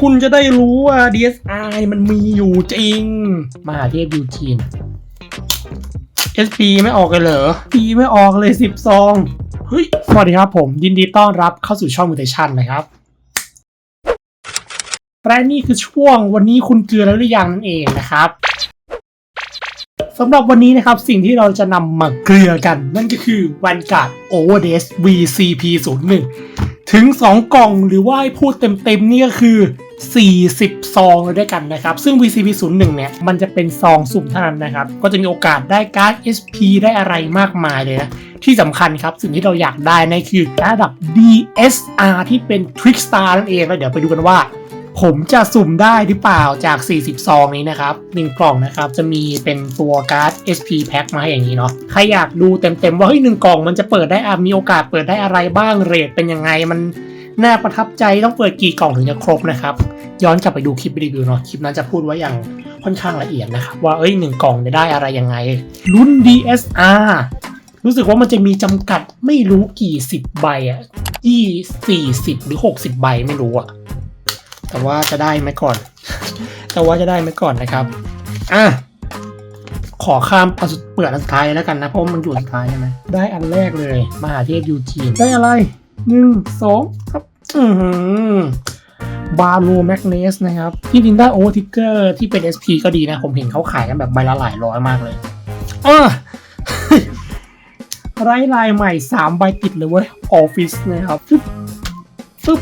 คุณจะได้รู้ว่า DSI มันมีอยู่จริง มหาเทพยูทีน SP ไม่ออกเลยเหรอ P ไม่ออกเลยสิบซองเฮ้ย สวัสดีครับผม ยินดีต้อนรับเข้าสู่ช่องมูเทชันนะครับและนี่คือช่วงวันนี้คุณเกลือแล้วหรือยังนั่นเองนะครับสำหรับวันนี้นะครับ สิ่งที่เราจะนำมาเกลือกัน นั่นก็คือ Vanguard Overdose VCP 0 1 ถึง 2 กล่องหรือว่าให้พูดเต็มๆนี่ก็คือ 40 ซองเลยด้วยกันนะครับ ซึ่ง VCP 0 1เนี่ย มันจะเป็นซองสุ่มเท่านั้นนะครับ ก็จะมีโอกาสได้การ์ด SP ได้อะไรมากมายเลยนะ ที่สำคัญครับ สิ่งที่เราอยากได้นั่นคือการ์ดระดับ DSR ที่เป็น Trickstar นั่นเองแล้วเดี๋ยวไปดูกันว่า ผมจะสุ่มได้หรือเปล่าจาก 40 ซองนี้นะครับ1กล่องนะครับ จะมีเป็นตัวการ์ด SP Pack มาให้อย่างนี้เนาะใครอยากดูเต็มๆว่าเฮ้ยหนึ่งกล่องมันจะเปิดได้อะมีโอกาสเปิดได้อะไรบ้างเรทเป็นยังไงมันน่าประทับใจต้องเปิดกี่กล่องถึงจะครบนะครับ ย้อนกลับไปดูคลิปรีวิวเนาะคลิปนั้นจะพูดไว้อย่างค่อนข้างละเอียดนะครับ ว่าเอ้ยหนึ่งกล่องได้อะไรยังไงรุ่น DSR รู้สึกว่ามันจะมีจำกัดไม่รู้กี่สิบใบอะยี่สี่สิบหรือหกสิบใบไม่รู้อะ แต่ว่าจะได้ไหมก่อน แต่ว่าจะได้ไหมก่อนนะครับอะขอข้ามเอาสุดเปิดอันสุดท้ายแล้วกันนะ เพราะมันอยู่สุดท้ายใช่ไหมได้อันแรกเลย มหาเทพยูจีน ได้อะไรหนึ่งสองครับอืบาโลแมกเนสนะครับที่จริงได้โอเวอร์ทิกเกอร์ที่เป็น SP ก็ดีนะ ผมเห็นเขาขายกันแบบใบละหลายร้อยมากเลยอะไร้ลายใหม่สามใบติดเลยเว้ยออฟฟิศนะครับฟึบฟึบ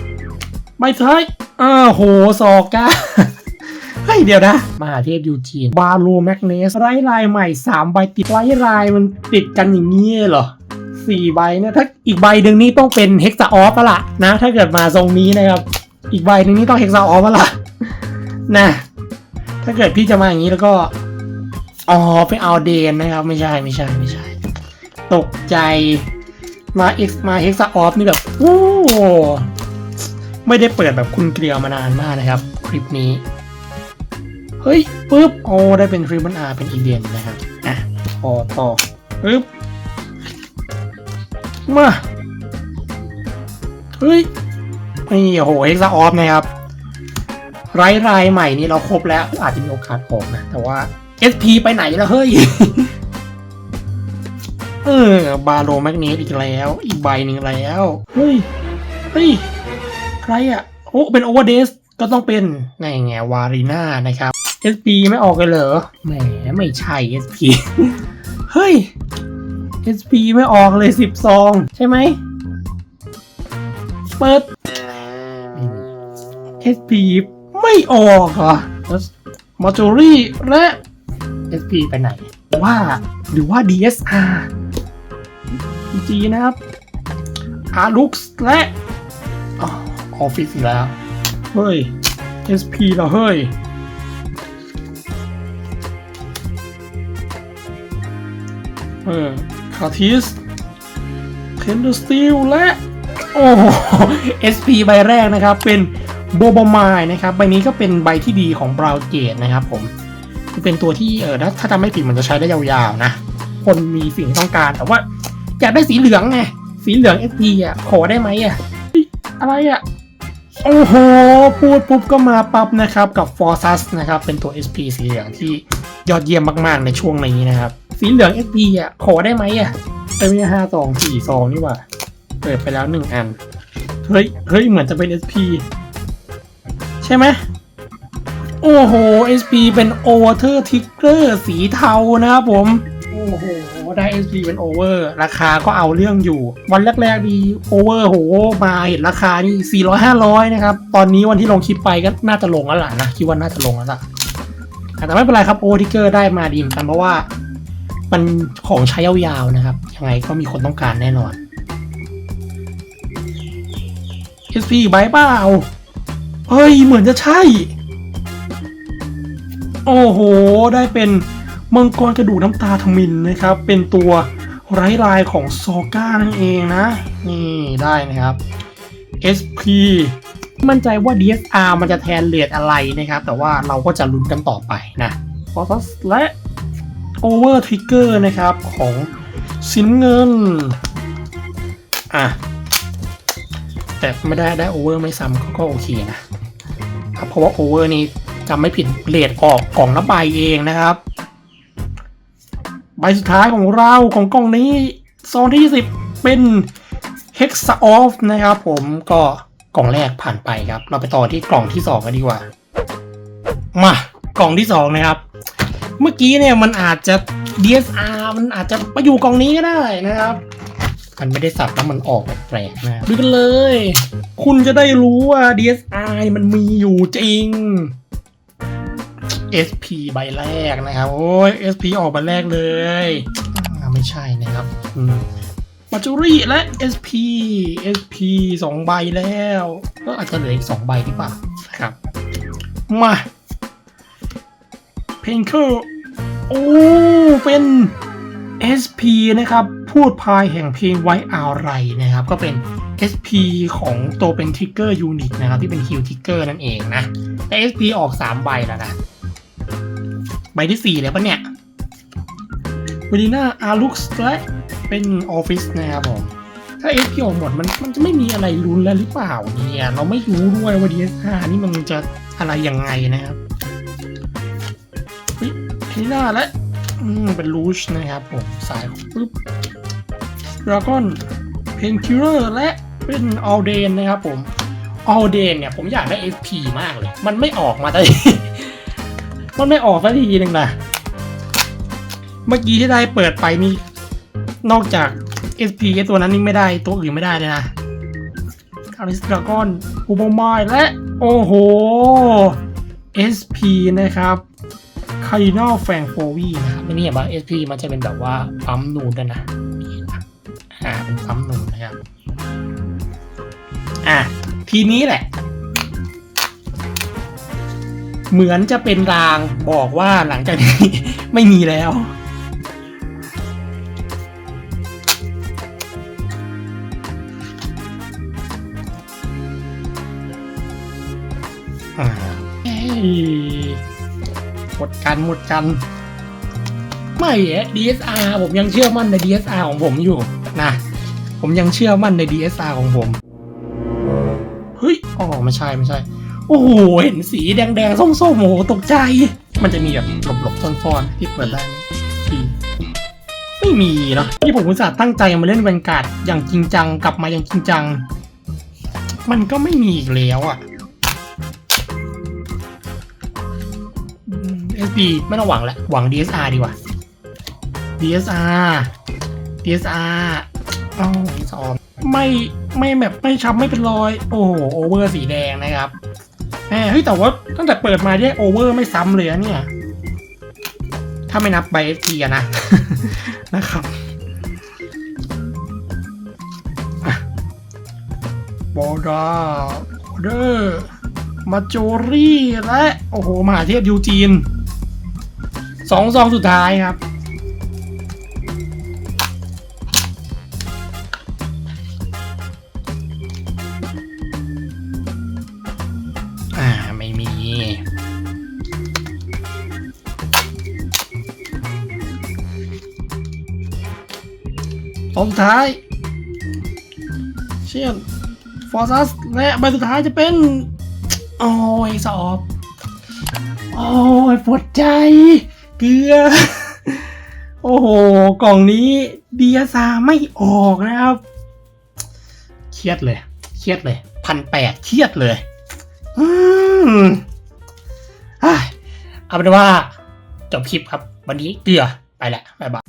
ใบท้าย อ้าวโหซอก้าเฮ้ยเดี๋ยวนะ มหาเทพยูจีน บาโลแมกเนสไร้ลายใหม่สามใบติดไร้ลายมันติดกันอย่างนี้เหรอสี่ใบเนี่ยถ้าอีกใบหนึ่งนี่ต้องเป็นเฮกซาออฟละละนะ ถ้าเกิดมาทรงนี้นะครับ อีกใบหนึ่งนี่ต้องเฮกซาออฟละละนะถ้าเกิดพี่จะมาอย่างนี้แล้วก็อ๋อไปเอาเดนนะครับ ไม่ใช่ไม่ใช่ไม่ใช่ ตกใจมาเอ็กมาเฮกซาออฟนี่แบบโอ้ ไม่ได้เปิดแบบคุณเกลียวมานานมากนะครับคลิปนี้ เฮ้ยปุ๊บโอ้ได้เป็นทริบันอาเป็นอีเดียนนะครับอะพอต่อปุ๊บมาเฮ้ยนี่โอ้โหเอ็กซ์ออฟนะครับไรรายใหม่นี่เราครบแล้วอาจจะมีโอกาสออกนะ แต่ว่า SP ไปไหนแล้วเฮ้ย เออบาโลแมกเนตอีกแล้ว อีกใบหนึ่งแล้ว เฮ้ย เฮ้ย ใครอะโอ้เป็นโอเวอร์เดสก็ต้องเป็นไงไงวารีนานะครับ SP ไม่ออกเลยเหรอแหมไม่ใช่ SP เฮ้ย SP ไม่ออกเลยสิบซองใช่ไหมเปิด SP ไม่ออกเหรอมาจูรี่และ SP ไปไหน ว่าหรือว่า DSR PG นะครับอารุกและ ออฟฟิศอีกแล้ว เฮ้ย SP เหรอเฮ้ย เออคาทิสเคนเดอร์สตีลและ โอ้โห SP ใบแรกนะครับ เป็นโบบอมายนะครับ ใบนี้ก็เป็นใบที่ดีของบราวเกตนะครับผมคือเป็นตัวที่เออถ้าจำไม่ผิดมันจะใช้ได้ยาวๆนะ คนมีสิ่งที่ต้องการแต่ว่าอยากได้สีเหลืองไง สีเหลือง SP อะ ขอได้ไหมอะ อะไรอะ โอ้โห พูดปุ๊บก็มาปั๊บนะครับ กับ f o r ซัสนะครับ เป็นตัว SP สีเหลืองที่ยอดเยี่ยมมากๆในช่วงนี้นะครับ สีเหลือง SP อะ ขอได้ไหมอะเอ้ยไม่ใช่ห้าซองสี่ซองนี่ว่าเปิดไปแล้วหนึ่งอัน เฮ้ย เฮ้ย เหมือนจะเป็น SP ใช่ไหมโอ้โห SP เป็น Over Ticker สีเทานะครับผม โอ้โห ได้ SP เป็น Over ราคาก็เอาเรื่องอยู่ วันแรกๆดี Over โหมาเห็นราคานี่ 400 500 นะครับ ตอนนี้วันที่ลงคลิปไปก็น่าจะลงแล้วล่ะนะ คิดว่าน่าจะลงแล้วล่ะ แต่ไม่เป็นไรครับ Over Ticker ได้มาดีเหมือนกันเพราะว่า มันของใช้ยาวๆนะครับ ยังไงก็มีคนต้องการแน่นอน SP ใบเปล่าเฮ้ย เหมือนจะใช่ โอ้โห ได้เป็น มังกรกระดูกน้ำตาทมินนะครับ เป็นตัวไร้ลายของซอก้านั่นเองนะ นี่ได้นะครับ SP มั่นใจว่า DSR มันจะแทนเลดอะไรนะครับ แต่ว่าเราก็จะลุ้นกันต่อไปนะฟอสและ Over Trigger นะครับ ของสินเงิน อะ แต่ไม่ได้ได้ Over ไม่ซ้ำก็ก็โอเคนะครับ เพราะว่าโอเวอร์นี่จำไม่ผิดเลดออกกล่องละใบเองนะครับ ใบสุดท้ายของเราของกล่องนี้โซนที่20เป็น Hex Off นะครับผมก็กล่องแรกผ่านไปครับ เราไปต่อที่กล่องที่2กันดีกว่า มากล่องที่2นะครับ เมื่อกี้เนี่ยมันอาจจะ DSR มันอาจจะมาอยู่กล่องนี้ก็ได้นะครับ มันไม่ได้สับแล้วมันออกแปลกนะดูกันเลย คุณจะได้รู้ว่า DSR มันมีอยู่จริง SP ใบแรกนะครับ โอ้ย SP ออกใบแรกเลยอ่าไม่ใช่นะครับมาจูรี่และ SP SP สองใบแล้ว ก็อาจจะเหลืออีกสองใบหรือเปล่านะครับ มาเพนเ e อร์โอ้เป็น SP นะครับ พูดพายแห่งเพลงไว้อะไรนะครับ ก็เป็น SP ของตัวเป็นทริกเกอร์ยูนิตนะครับ ที่เป็นฮิลทริกเกอร์นั่นเองนะแต่ SP ออก 3 ใบแล้วนะใบที่ 4 แล้วปะเนี่ยเวลิน่าอารุกสและเป็นออฟฟิศนะครับผม ถ้า SP ออกหมดมันมันจะไม่มีอะไรลุ้นแล้วหรือเปล่าเนี่ย เราไม่รู้ด้วยว่า DS5 นี่มันจะอะไรยังไงนะครับเฮ้ยเวลิน่าและอืมเป็นลูชนะครับผม สายปุ๊บดราก้อนเพนคิลเลอร์และเป็นออลเดนนะครับผมออลเดนเนี่ยผมอยากได้ SP มากเลย มันไม่ออกมาได้ มันไม่ออกสักทีหนึ่งนะเมื่อกี้ที่ได้เปิดไปนี่นอกจาก SP ไอ้ตัวนั้นนี่ไม่ได้ตัวอื่นไม่ได้เลยนะคาริสดราก้อนอูโบมายและ โอ้โห SP นะครับคารินอลแฟงโฟวีนะครับไม่นี่เห็นป่ะ SP มันจะเป็นแบบว่าปั๊มนูนด้วยนะนี่นะอ่าเป็นปั๊มนูนนะครับ อะทีนี้แหละ เหมือนจะเป็นรางบอกว่าหลังจากนี้ไม่มีแล้ว อ่าเอ้ยหมดกันหมดกัน ไม่อ DSR ผมยังเชื่อมั่นใน DSR ของผมอยู่นะ ผมยังเชื่อมั่นใน DSR ของผม เฮ้ยอ๋อไม่ใช่ ไม่ใช่ โอ้โห เห็นสีแดงๆ ส้มๆโอ้โหตกใจ มันจะมีแบบหลบๆซ่อนๆที่เปิดได้ไหมที่ไม่มีเนาะที่ผมอุตส่าห์ตั้งใจมาเล่นแวนการ์ดอย่างจริงจังกลับมาอย่างจริงจัง มันก็ไม่มีอีกแล้วอะเอสบีไม่ต้องหวังแล้วหวัง DSR ดีกว่า DSR DSR อ้าวสอบไม่ไม่แบบไม่ช้ำไม่เป็นรอย โอ้โหโอเวอร์สีแดงนะครับ แหมเฮ้ยแต่ว่าตั้งแต่เปิดมาเนี่ยโอเวอร์ไม่ซ้ำเลยนะเนี่ย ถ้าไม่นับใบเอทีนะ นะครับบอดาเดอร์มาโจรี่และ โอ้โหมหาเทพยูจีนสองซองสุดท้ายครับ ตอนท้าย เช่นฟอร์ซัสและใบสุดท้ายจะเป็น โอ้ยสอบ โอ้ยปวดใจ เกลือ โอ้โห กล่องนี้ดียซาไม่ออกนะครับ เครียดเลย เครียดเลย พันแปดเครียดเลย อืมอะเอาเป็นว่า จบคลิปครับ วันนี้เกลือไปแหละบ๊ายบาย